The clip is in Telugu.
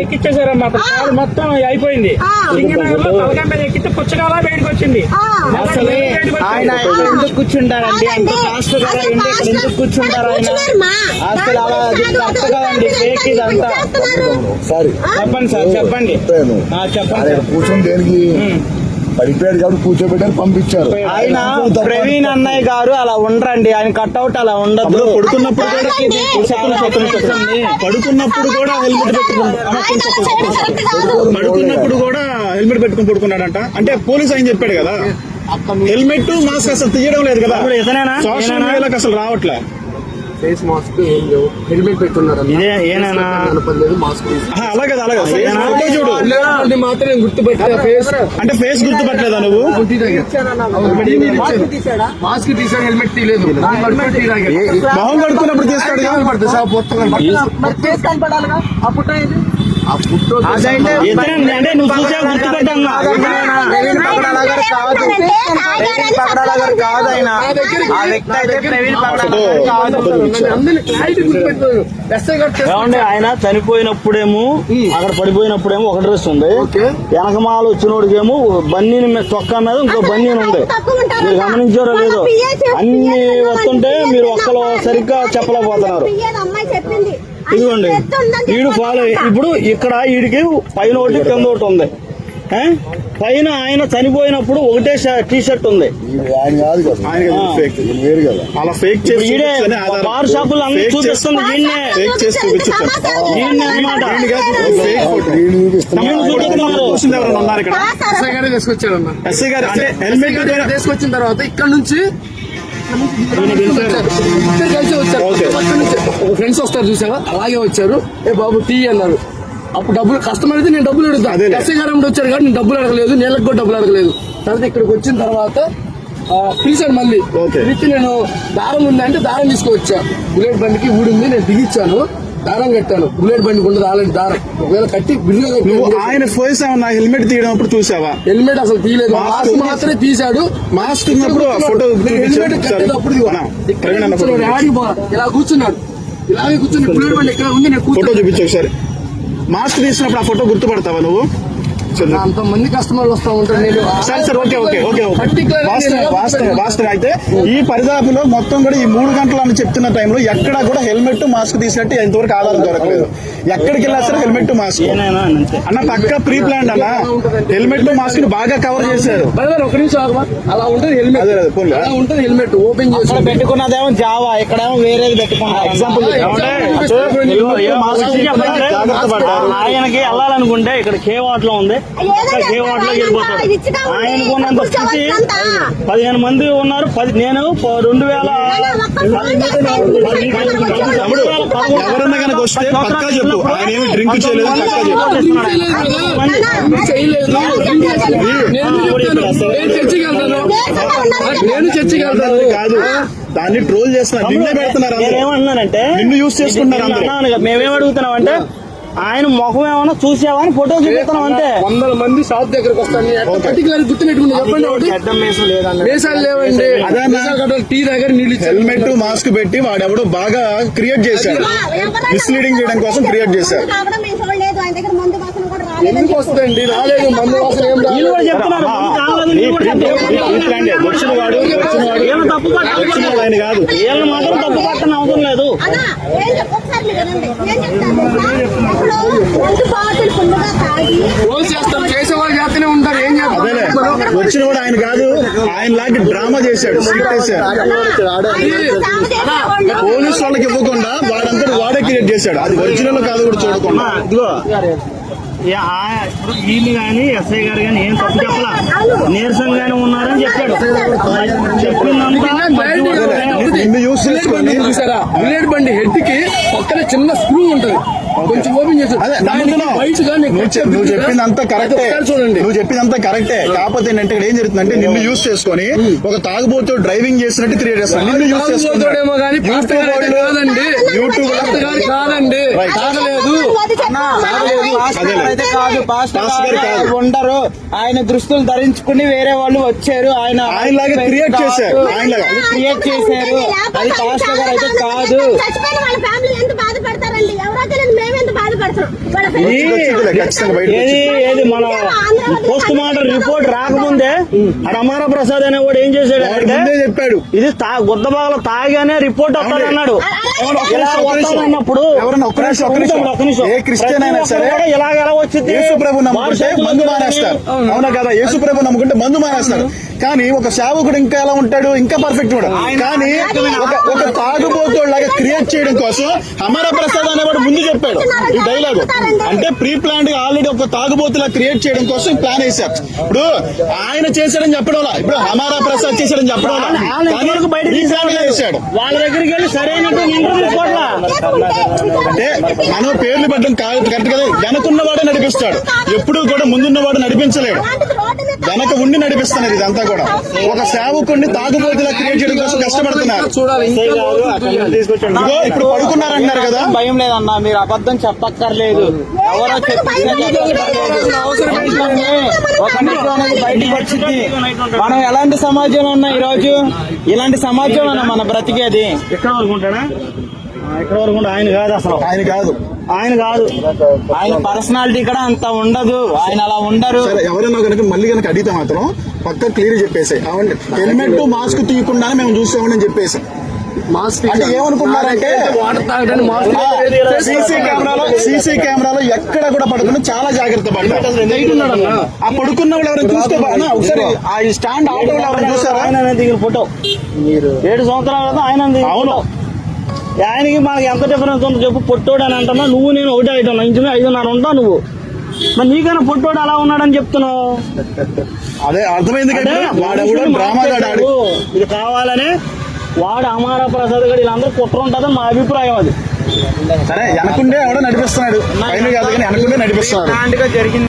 ఎక్కిచ్చేసారమ్మా మొత్తం అయిపోయింది. మీద ఎక్కితే పుచ్చకాల బయటకు వచ్చింది. అసలు ఆయన ఎందుకు కూర్చుంటారండి? అంత ఇక్కడ ఎందుకు కూర్చుంటారు ఆయన? అసలు అలా కరెక్ట్ కాదండి. ఫేక్ ఇదంతా. చెప్పండి సార్ చెప్పండి. చెప్పండి కూర్చొని దేనికి? పడిపోయాడు కాబట్టి కూర్చోబెట్టారు పంపించారు. ఆయన ప్రవీణ్ అన్నయ్య గారు అలా ఉండరండి. ఆయన కట్అవుట్ అలా ఉండదు. పడుకున్నప్పుడు. పడుకున్నప్పుడు కూడా హెల్మెట్ పెట్టుకుని పడుకున్నప్పుడు కూడా హెల్మెట్ పెట్టుకుని పడుకున్నాడంట. అంటే పోలీస్ ఆయన చెప్పాడు కదా. హెల్మెట్ మాస్క్ అసలు తీయడం లేదు కదా? సోషల్? మీడియాలోకి అసలు రావట్లే. ఫేస్ మాస్క్ ఏం లేవు. హెల్మెట్ పెట్టున్నారు కనపడలేదు మాస్క్ అలా కదా అలా చూడు. అది మాత్రం గుర్తుపెట్టా ఫేస్ అంటే ఫేస్ గుర్తుపట్టలేదా నువ్వు? మాస్క్ తీసాడు హెల్మెట్ తీయలేదు. మొహం కడుక్కున్నప్పుడు. కనపడుతుంది సార్ మొత్తం ఆ ఇతనే అంటే నువ్వు చూసా గుర్తుపెట్టన్నా ప్రవీణ్ పగడాల గారు కాదు ప్రవీణ్ పగడాల గారు కాదు ఆయన ఆ వ్యక్తి అయితే ప్రవీణ్ పగడాల గారు కాదు ఆయన చనిపోయినప్పుడేమో అక్కడ పడిపోయినప్పుడేమో ఒక డ్రెస్ ఉంది. వెనకమాల వచ్చినోడికేమో బన్నీని మీద చొక్కా మీద ఇంకో బన్నీని ఉంది. మీరు గమనించారో లేదో? అన్ని వస్తుంటే మీరు ఒక్కలో సరిగ్గా చెప్పలేకపోతున్నారు. అమ్మాయి చెప్పింది. ఇదిగోండి ఈడు ఫాలో ఇప్పుడు ఇక్కడ ఈడికి పైన ఒకటి కింద ఒకటి ఉంది? పైన ఆయన చనిపోయినప్పుడు ఒకటే టీ షర్ట్ ఉంది. అలా ఫేక్ చేసి. బార్ షాపులు అన్ని చూపిస్తుంది వీడినే ఫేక్ చేసి చూపించారు తీసుకొచ్చిన తర్వాత ఇక్కడ నుంచి ఫ్రెండ్స్ వస్తారు చూసావా? అలాగే వచ్చారు. ఏ బాబు టీ అన్నారు. అప్పుడు డబ్బులు కస్టమర్ అయితే నేను డబ్బులు అడుగుతా. ఎస్ఐ గారు వచ్చారు కాబట్టి నేను డబ్బులు అడగలేదు నీళ్ళకి కూడా డబ్బులు అడగలేదు. తర్వాత ఇక్కడికి వచ్చిన తర్వాత పిలిచాను మళ్ళీ. పిలిచి నేను దారం ఉందంటే దారం తీసుకొచ్చా. బుల్లెట్ బండికి ఊడింది నేను దిగిచ్చాను దారం కట్టాను. బుల్లెట్ బండికి ఉండదు ఆల్రెడీ దారం. ఒకవేళ కట్టి ఆయన ఫోర్స్ ఏమన్నా హెల్మెట్ తీయడం అప్పుడు చూసావా? హెల్మెట్ అసలు తీయలేదు. మాస్క్ మాత్రమే తీశాడు. Mask photo. హెల్మెట్. కట్టేటప్పుడు. ఇలా కూర్చున్నాడు. ఇలాగే కూర్చుని బుల్లెట్ బండి ఎక్కడ ఉంది? నేను ఫోటో కూర్చో చూపించు ఒకసారి మాస్క్ తీసినప్పుడు ఆ ఫోటో గుర్తుపడతావా నువ్వు. అంత మంది కస్టమర్లు వస్తా ఉంటారు. నేను సరే సరే ఓకే ఓకే ఓకే వాస్తవం వాస్తవం వాస్తవం. ఈ పరిదాపులో మొత్తం కూడా ఈ మూడు గంటలు అని చెప్తున్న టైంలో ఎక్కడా కూడా హెల్మెట్ మాస్క్ తీసినట్టు ఎంతవరకు ఆధారం దొరకలేదు. ఎక్కడికి వెళ్ళా సరే హెల్మెట్ మాస్క్ అన్న పక్క ప్రీ ప్లాన్ అన్న. హెల్మెట్ మాస్క్ని బాగా కవర్ చేశారు. ఒక నిమిషం అలా ఉంటుంది హెల్మెట్. అలా ఉంటుంది హెల్మెట్ ఓపెన్ చేసి పెట్టుకున్నదేమో జావా ఇక్కడేమో వేరేది పెట్టుకున్నారు ఎగ్జాంపుల్ ఆయనకి వెళ్ళాలనుకుంటే ఇక్కడ కేవాట్లో ఉంది. ఇక్కడ కేవాట్లో వెళ్ళిపోతాడు. ఆయనకు ఉన్నంత స్థితి పదిహేను మంది ఉన్నారు పది నేను రెండు వేల ఎవరన్నా కనుక వస్తే పక్కా చెప్పు ఆయన ఏమి డ్రింక్ చేయలేదు పక్కా చెప్పు నేను చర్చికి వెళ్తాను కాదు దాన్ని ట్రోల్ చేస్తున్నారు నిన్నే పెడుతున్నారు నిన్ను యూస్ చేసుకుంటున్నారు మేమేం అడుగుతున్నాం అంటే ఆయన ముఖం ఏమన్నా చూసావా అని ఫోటో చూపిస్తున్నాం అంతే. వందల మంది షాప్ దగ్గరకు వస్తాను. పర్టికులర్ గుర్తు పెట్టుకుని చెప్పండి ఒకటి. పెద్ద మేసం లేదన్న దేశాలు లేవండి. అదన్నా. దేశాలు కట్టాలి టీ దగ్గర నీళ్ళు. హెల్మెట్ మాస్క్ పెట్టి వాడెవడో బాగా క్రియేట్ చేశాడు. మిస్లీడింగ్ చేయడం కోసం క్రియేట్ చేశారు ఎందుకు వస్తుందండి రాలేదు మందు వాసన ఏం వీళ్ళు కూడా రాలేదు చెప్తున్నారు ముందు రాలేదు, ఈ వీళ్ళు కూడా ప్రీ- చెప్తున్నారు. ఈ ప్లాన్ డే. వచ్చిన వాడు వచ్చిన వాడు వీళ్ళు తప్పు పట్టడం వచ్చిన వాడు ఆయన కాదు. మాత్రం తప్పు అవసరం లేదు. వచ్చిన వాడు ఆయన కాదు. ఆయన లాంటి డ్రామా చేశాడు. పోలీస్ వాళ్ళకి ఇవ్వకుండా వాడంతా వాడే క్రియేట్ చేశాడు. అది ఒరిజినల్ కాదు కూడా చూడకుండా. ఇదిగో. ఇప్పుడు వీళ్ళు కానీ ఎస్ఐ గారు కానీ ఏం తప్పు చెప్పలా? నీరసంగానే ఉన్నారని చెప్పాడు. చెప్పిందంతా బండి హెడ్కి పక్కన చిన్న కొంచెం ఓపెన్ చేసి నువ్వు చె- నువ్వు చెప్పింది అంతా కరెక్టే. చూడండి. నువ్వు చెప్పింది అంతా కరెక్టే కాకపోతే ఏంటంటే ఇక్కడ ఏం జరుగుతుందంటే నిన్ను యూజ్ చేసుకొని ఒక తాగుబోతు డ్రైవింగ్ చేసినట్టు క్రియేట్ చేస్తాను. నిన్ను యూజ్ చేసుకుంటాడు తాగుబోతుడేమో కానీ పాస్టర్ గారు అయితే కాదండి. యూట్యూబ్ కాదండి. ఉండరు. ఆయన దుస్తులు ధరించుకుని వేరే వాళ్ళు వచ్చారు. ఆయన ఆయనలాగా create చేశారు. ఆయనలాగా. క్రియేట్ చేశారు. అది పాస్టర్ గారు అయితే కాదు. ఎవరో తెలియదు పోస్ట్ మార్టం రిపోర్ట్ రాకముందే రమార ప్రసాద్ అనేవాడు ఏం చేశాడు అంటే చెప్పాడు. ఇది తా గుద్దబాగలో తాగానే రిపోర్ట్ వస్తాడు అన్నాడు ఇలా. వస్తానన్నప్పుడు. ఏ క్రిస్టియన్ అయినా సరే ఇలాగ ఎలా వచ్చింది? యేసు ప్రభు నమ్ముకుంటే మందు మానేస్తారు అవునా కదా? యేసు ప్రభు నమ్ముకుంటే మందు మానేస్తారు కానీ ఒక సేవకుడు ఇంకా ఎలా ఉంటాడు? ఇంకా పర్ఫెక్ట్ కూడా కానీ ఒక ఒక తాగుబోతోడు లాగా క్రియేట్ చేయడం కోసం అమర ప్రసాద్ అనేవాడు ముందు చెప్పాడు ఈ డైలాగ్ అంటే ప్రీ ప్లాన్గా ఆల్రెడీ ఒక తాగుబోతులా క్రియేట్ చేయడం కోసం ప్లాన్ వేశారు. ఇప్పుడు ఆయన చేశాడని చెప్పడం వల్ల ఇప్పుడు అమరా ప్రసాద్ చేశాడని చెప్పడం బయట వేశాడు వాళ్ళ దగ్గరికి వెళ్ళి తీసుకోవట్లా అంటే మనం పేర్లు పెట్టడం కాదు కరెక్ట్ కదా? వెనకున్నవాడే నడిపిస్తాడు. ఎప్పుడు కూడా ముందున్నవాడు నడిపించలేడు. వెనక ఉండి నడిపిస్తున్నారు ఇదంతా కూడా. ఒక సేవకుడిని తాగుబోతులా క్రియేట్ చేయడం కోసం కష్టపడుతున్నారు. ఇప్పుడు పడుకున్నారంటున్నారు కదా. భయం లేదన్నా మీరు అబద్ధం చెప్పక్కర్లేదు. ఎవరో అనేది బయటకు వచ్చింది. మనం ఎలాంటి సమాజంలో ఉన్నాం ఈ రోజు ఇలాంటి సమాజంలో మన బ్రతికేది. ఎక్కడ వరకు ఎక్కడ వరకు ఆయన కాదు అసలు. ఆయన కాదు. ఆయన కాదు. ఆయన పర్సనాలిటీ కూడా అంత ఉండదు. ఆయన అలా ఉండరు. ఎవరైనా కనుక మళ్ళీ కనుక అడిగితే మాత్రం పక్క క్లియర్ చెప్పేసి. అవునండి హెల్మెట్ మాస్క్ తీయకుండానే మేము చూసామని చెప్పేసి. మాస్క్ అంటే ఏమనుకున్నారంటే వాటర్ తాగడానికి మాస్క్ సీసీ కెమెరాలో సీసీ కెమెరాలో ఎక్కడ కూడా పడకుండా చాలా జాగ్రత్త పడ్డారు. ఆ పడుకున్న వాళ్ళు ఎవరైనా చూస్తే ఒకసారి ఆ స్టాండ్ ఆటో వాళ్ళు ఎవరైనా చూసారా? ఆయన దిగిన ఫోటో. ఏడు సంవత్సరాల ఆయన అవును. ఆయనకి మనకి ఎంత డిఫరెన్స్ ఉందో చెప్పు పొట్టోడు అని అంటున్నా నువ్వు నేను ఒకటే ఐటమ్ ఇంచుమే ఐదున్నర ఉంటావు నువ్వు. మరి నీకైనా పొట్టోడు అలా ఉన్నాడని చెప్తున్నావు. అదే అర్థమైంది. ఇది కావాలని వాడు అమారా ప్రసాద్ గడి వీళ్ళందరూ కుట్ర ఉంటుందని మా అభిప్రాయం అది. సరే వెనకుండే ఎవడో నడిపిస్తున్నాడు. పైన కాదు కానీ వెనకుండే నడిపిస్తున్నాడు. జరిగింది.